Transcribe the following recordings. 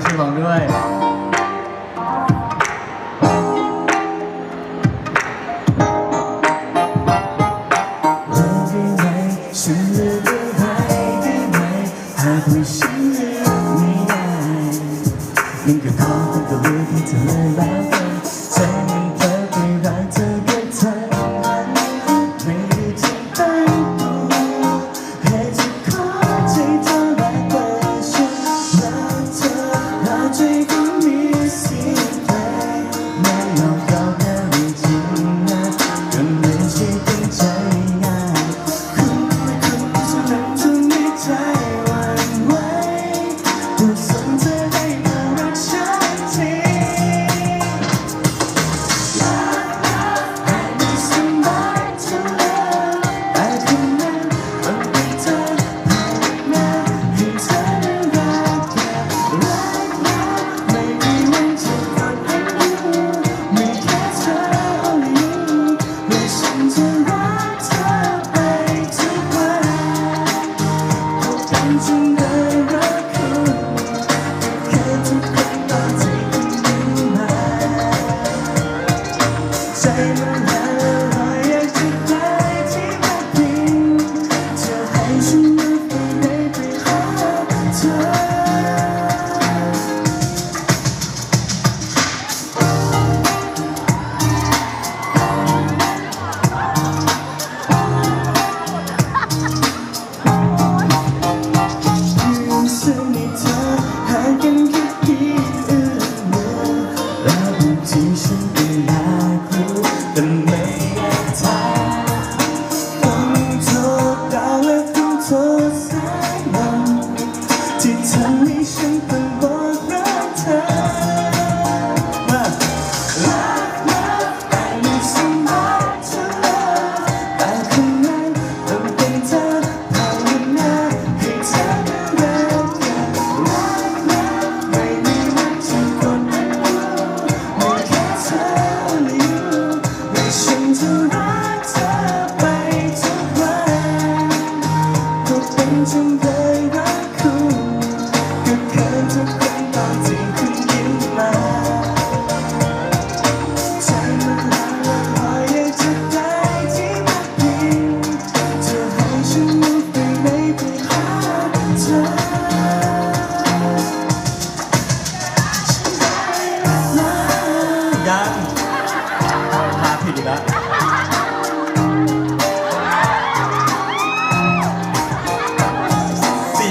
ด้วยช่วยร้องด้วยฉันเลืไม่ได้มังก็ขอมันก็เลือกที่เธอแล้ว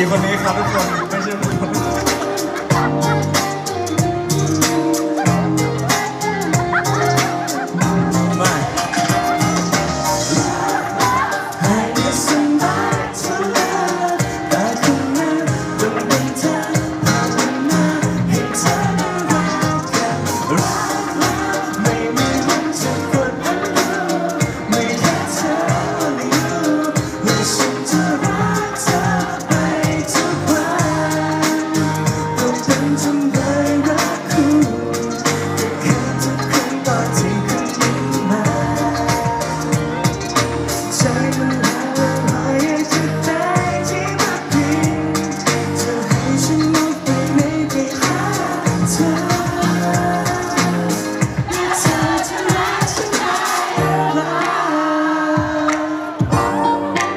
ีคนนี้ครับทุกคน